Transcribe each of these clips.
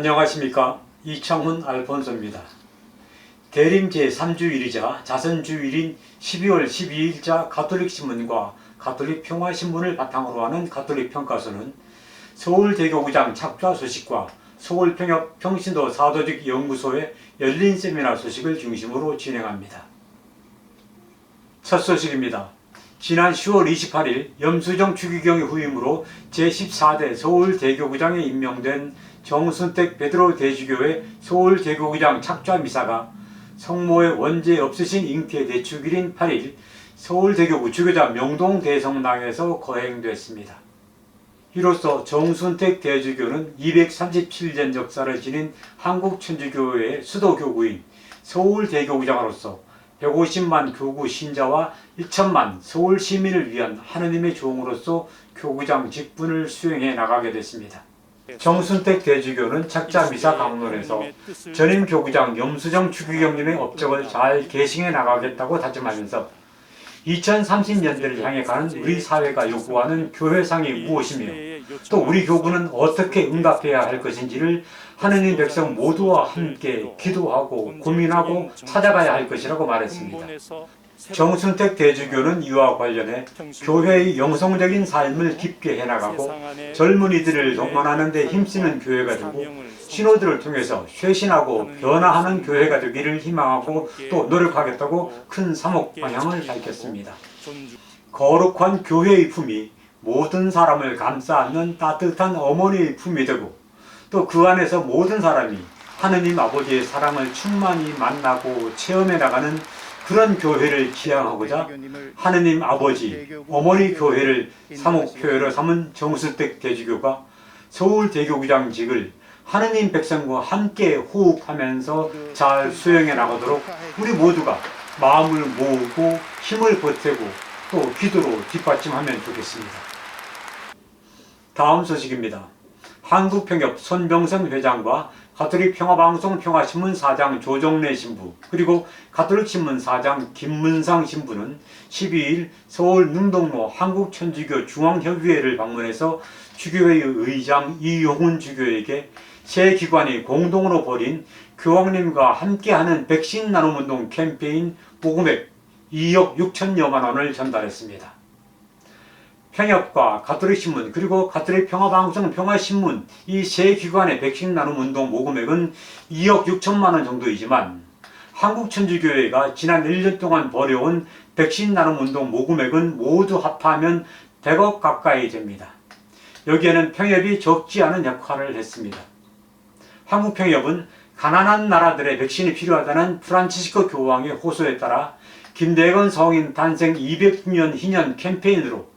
안녕하십니까 이창훈 알폰소입니다. 대림 제3주일이자 자선주일인 12월 12일자 가톨릭 신문과 가톨릭 평화 신문을 바탕으로 하는 가톨릭 평가서는 서울대교구장 착좌 소식과 서울평협 평신도 사도직 연구소의 열린 세미나 소식을 중심으로 진행합니다. 첫 소식입니다. 지난 10월 28일 염수정 추기경의 후임으로 제14대 서울대교구장에 임명된 정순택 베드로 대주교의 서울대교구장 착좌 미사가 성모의 원죄 없으신 잉태 대축일인 8일 서울대교구 주교자 명동 대성당에서 거행됐습니다. 이로써 정순택 대주교는 237년 역사를 지닌 한국천주교회의 수도교구인 서울대교구장으로서 150만 교구 신자와 1천만 서울 시민을 위한 하느님의 종으로서 교구장 직분을 수행해 나가게 됐습니다. 정순택 대주교는 착자 미사 강론에서 전임 교구장 염수정 추기경님의 업적을 잘 계승해 나가겠다고 다짐하면서 2030년대를 향해 가는 우리 사회가 요구하는 교회상이 무엇이며 또 우리 교구는 어떻게 응답해야 할 것인지를 하느님 백성 모두와 함께 기도하고 고민하고 찾아가야 할 것이라고 말했습니다. 정순택 대주교는 이와 관련해 교회의 영성적인 삶을 깊게 해나가고 젊은이들을 동반하는 데 힘쓰는 교회가 되고 신호들을 통해서 쇄신하고 변화하는 교회가 되기를 희망하고 또 노력하겠다고 큰 사목 방향을 밝혔습니다. 거룩한 교회의 품이 모든 사람을 감싸 안는 따뜻한 어머니의 품이 되고 또 그 안에서 모든 사람이 하느님 아버지의 사랑을 충만히 만나고 체험해 나가는 그런 교회를 지향하고자 하느님 아버지, 어머니 교회를 사목표로 삼은 정수택 대주교가 서울 대교구장직을 하느님 백성과 함께 호흡하면서 잘 수행해 나가도록 우리 모두가 마음을 모으고 힘을 보태고 또 기도로 뒷받침하면 좋겠습니다. 다음 소식입니다. 한국평협 손병선 회장과 가톨릭 평화방송 평화신문 사장 조정래 신부 그리고 가톨릭 신문 사장 김문상 신부는 12일 서울 능동로 한국천주교 중앙협의회를 방문해서 주교회의 의장 이용훈 주교에게 세 기관이 공동으로 벌인 교황님과 함께하는 백신 나눔 운동 캠페인 모금액 2억 6천여만 원을 전달했습니다. 평협과 가톨릭 신문 그리고 가톨릭 평화방송 평화신문 이 세 기관의 백신 나눔 운동 모금액은 2억 6천만 원 정도이지만 한국천주교회가 지난 1년 동안 벌여온 백신 나눔 운동 모금액은 모두 합하면 100억 가까이 됩니다. 여기에는 평협이 적지 않은 역할을 했습니다. 한국평협은 가난한 나라들의 백신이 필요하다는 프란치스코 교황의 호소에 따라 김대건 성인 탄생 200년 희년 캠페인으로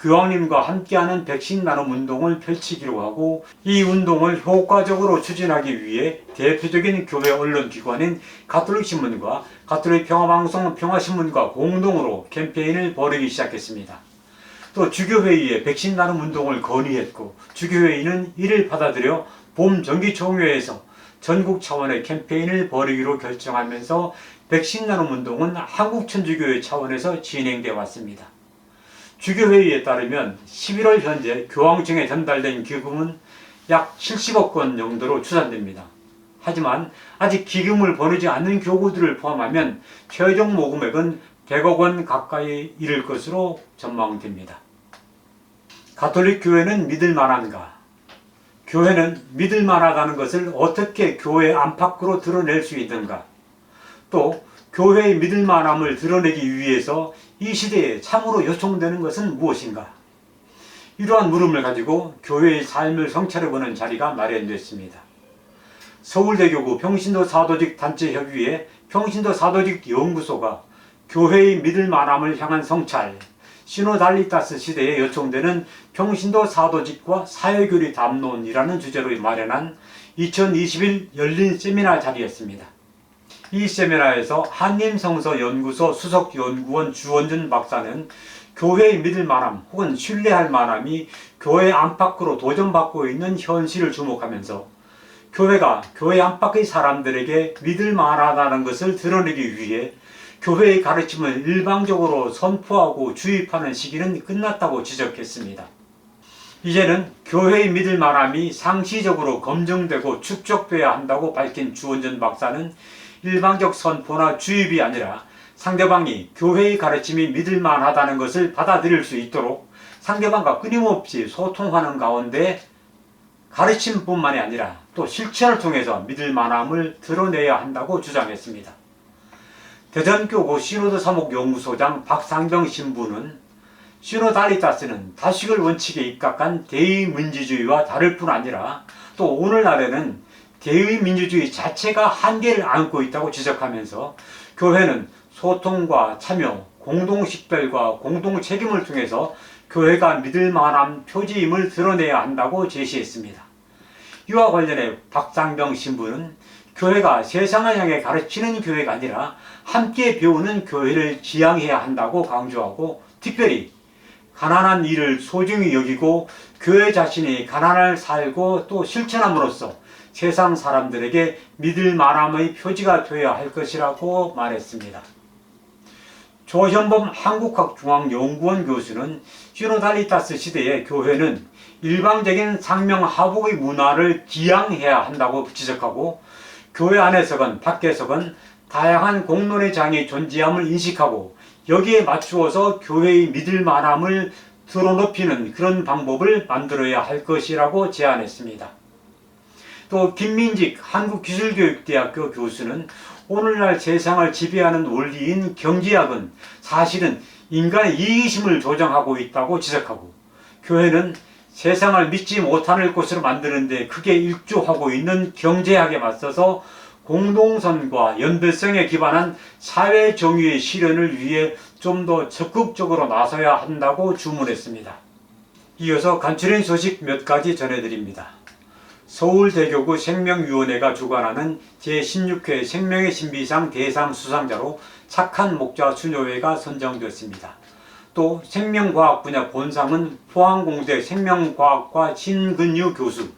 교황님과 함께하는 백신 나눔 운동을 펼치기로 하고 이 운동을 효과적으로 추진하기 위해 대표적인 교회 언론 기관인 가톨릭 신문과 가톨릭 평화방송 평화신문과 공동으로 캠페인을 벌이기 시작했습니다. 또 주교회의에 백신 나눔 운동을 건의했고 주교회의는 이를 받아들여 봄 정기총회에서 전국 차원의 캠페인을 벌이기로 결정하면서 백신 나눔 운동은 한국천주교회 차원에서 진행되어 왔습니다. 주교회의에 따르면 11월 현재 교황청에 전달된 기금은 약 70억 원 정도로 추산됩니다. 하지만 아직 기금을 보내지 않는 교구들을 포함하면 최종 모금액은 100억 원 가까이 이를 것으로 전망됩니다. 가톨릭 교회는 믿을 만한가? 교회는 믿을 만하다는 것을 어떻게 교회 안팎으로 드러낼 수 있는가? 또 교회의 믿을 만함을 드러내기 위해서 이 시대에 참으로 요청되는 것은 무엇인가? 이러한 물음을 가지고 교회의 삶을 성찰해보는 자리가 마련됐습니다. 서울대교구 평신도 사도직 단체협의회 평신도 사도직 연구소가 교회의 믿을 만함을 향한 성찰, 시노달리타스 시대에 요청되는 평신도 사도직과 사회교리 담론이라는 주제로 마련한 2021 열린 세미나 자리였습니다. 이 세미나에서 한림성서연구소 수석연구원 주원준 박사는 교회의 믿을 만함 혹은 신뢰할 만함이 교회 안팎으로 도전받고 있는 현실을 주목하면서 교회가 교회 안팎의 사람들에게 믿을 만하다는 것을 드러내기 위해 교회의 가르침을 일방적으로 선포하고 주입하는 시기는 끝났다고 지적했습니다. 이제는 교회의 믿을 만함이 상시적으로 검증되고 축적돼야 한다고 밝힌 주원전 박사는 일방적 선포나 주입이 아니라 상대방이 교회의 가르침이 믿을 만하다는 것을 받아들일 수 있도록 상대방과 끊임없이 소통하는 가운데 가르침뿐만이 아니라 또 실천을 통해서 믿을 만함을 드러내야 한다고 주장했습니다. 대전교구 시노드 사목 연구소장 박상병 신부는 시노달리타스는 다식을 원칙에 입각한 대의민주주의와 다를 뿐 아니라 또 오늘날에는 대의민주주의 자체가 한계를 안고 있다고 지적하면서 교회는 소통과 참여, 공동식별과 공동책임을 통해서 교회가 믿을 만한 표지임을 드러내야 한다고 제시했습니다. 이와 관련해 박상병 신부는 교회가 세상을 향해 가르치는 교회가 아니라 함께 배우는 교회를 지향해야 한다고 강조하고 특별히 가난한 이를 소중히 여기고 교회 자신이 가난을 살고 또 실천함으로써 세상 사람들에게 믿을 만함의 표지가 되어야 할 것이라고 말했습니다. 조현범 한국학중앙연구원 교수는 시노달리타스 시대의 교회는 일방적인 상명하복의 문화를 지향해야 한다고 지적하고 교회 안에서건 밖에서건 다양한 공론의 장이 존재함을 인식하고 여기에 맞추어서 교회의 믿을 만함을 드러높이는 그런 방법을 만들어야 할 것이라고 제안했습니다. 또 김민직 한국기술교육대학교 교수는 오늘날 세상을 지배하는 원리인 경제학은 사실은 인간의 이기심을 조정하고 있다고 지적하고 교회는 세상을 믿지 못하는 곳으로 만드는데 크게 일조하고 있는 경제학에 맞서서 공동선과 연대성에 기반한 사회 정의의 실현을 위해 좀 더 적극적으로 나서야 한다고 주문했습니다. 이어서 간추린 소식 몇 가지 전해드립니다. 서울대교구 생명위원회가 주관하는 제16회 생명의 신비상 대상 수상자로 착한 목자 수녀회가 선정됐습니다. 또 생명과학 분야 본상은 포항공대 생명과학과 신근유 교수,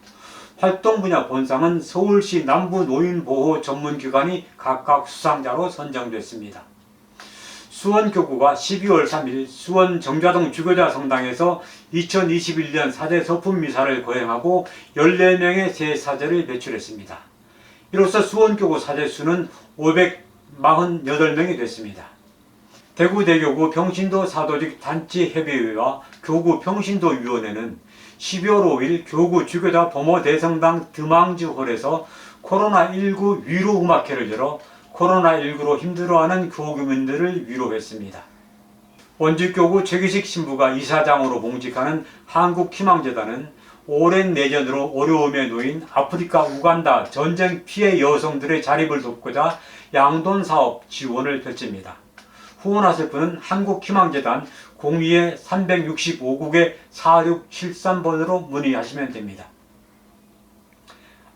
활동 분야 본상은 서울시 남부 노인보호 전문기관이 각각 수상자로 선정됐습니다. 수원교구가 12월 3일 수원 정자동 주교자 성당에서 2021년 사제 서품 미사를 거행하고 14명의 새 사제를 배출했습니다. 이로써 수원교구 사제 수는 548명이 됐습니다. 대구대교구 평신도 사도직 단체협의회와 교구 평신도위원회는 12월 5일 교구 주교자 범어 대성당 드망즈홀에서 코로나19 위로 음악회를 열어 코로나19로 힘들어하는 교구민들을 위로했습니다. 원주교구 최기식 신부가 이사장으로 봉직하는 한국희망재단은 오랜 내전으로 어려움에 놓인 아프리카 우간다 전쟁 피해 여성들의 자립을 돕고자 양돈 사업 지원을 펼칩니다. 후원하실 분은 한국희망재단 02-365국에 4673번으로 문의하시면 됩니다.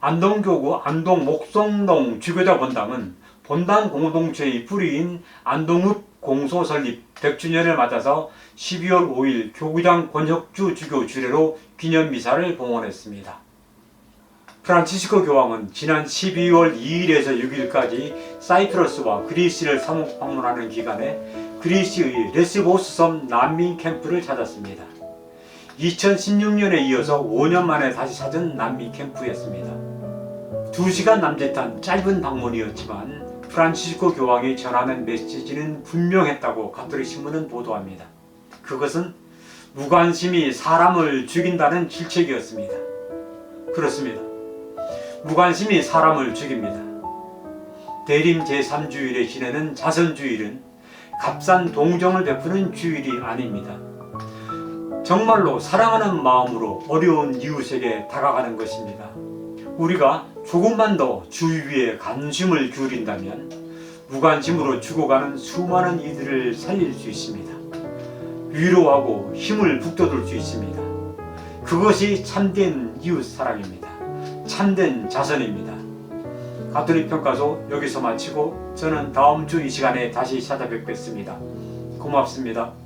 안동교구 안동 목성동 주교자 본당은 본당 공동체의 뿌리인 안동읍 공소 설립 100주년을 맞아서 12월 5일 교구장 권혁주 주교 주례로 기념미사를 봉헌했습니다. 프란치스코 교황은 지난 12월 2일에서 6일까지 사이프러스와 그리스를 사목 방문하는 기간에 그리스의 레스보스 섬 난민 캠프를 찾았습니다. 2016년에 이어서 5년 만에 다시 찾은 난민 캠프였습니다. 2시간 남짓한 짧은 방문이었지만 프란치스코 교황이 전하는 메시지는 분명했다고 가톨릭 신문은 보도합니다. 그것은 무관심이 사람을 죽인다는 질책이었습니다. 그렇습니다. 무관심이 사람을 죽입니다. 대림 제3주일에 지내는 자선주일은 값싼 동정을 베푸는 주일이 아닙니다. 정말로 사랑하는 마음으로 어려운 이웃에게 다가가는 것입니다. 우리가 조금만 더 주위에 관심을 기울인다면 무관심으로 죽어가는 수많은 이들을 살릴 수 있습니다. 위로하고 힘을 북돋을 수 있습니다. 그것이 참된 이웃 사랑입니다. 참된 자선입니다. 가톨릭 평가소 여기서 마치고 저는 다음 주 이 시간에 다시 찾아뵙겠습니다. 고맙습니다.